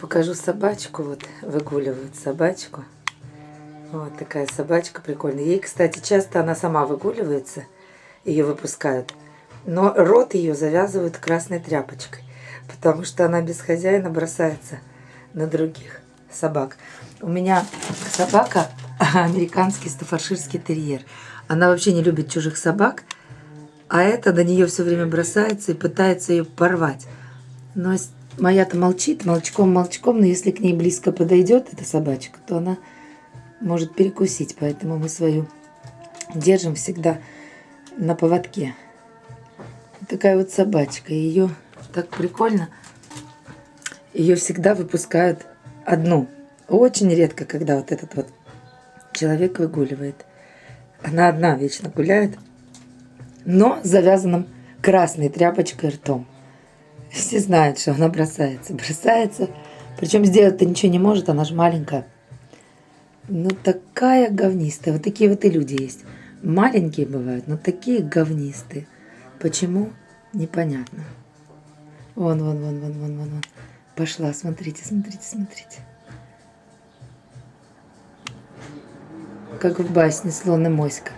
покажу собачку. Вот выгуливают собачку. Вот такая собачка прикольная. Ей, кстати, часто она сама выгуливается. Ее выпускают. Но рот ее завязывают красной тряпочкой. Потому что она без хозяина бросается на других собак. У меня собака американский стафарширский терьер. Она вообще не любит чужих собак. А это на нее все время бросается и пытается ее порвать. Но моя-то молчит, молчком-молчком, но если к ней близко подойдет эта собачка, то она может перекусить. Поэтому мы свою держим всегда на поводке. Такая вот собачка. Ее так прикольно. Ее всегда выпускают одну. Очень редко, когда вот этот вот человек выгуливает. Она одна вечно гуляет, но завязанным красной тряпочкой ртом. Все знают, что она бросается. Бросается. Причем сделать-то ничего не может, она же маленькая. Ну, такая говнистая. Вот такие вот и люди есть. Маленькие бывают, но такие говнистые. Почему? Непонятно. Вон, вон, вон, вон, вон, вон, вон. Пошла, смотрите, смотрите, смотрите. Как в басне слон и моська.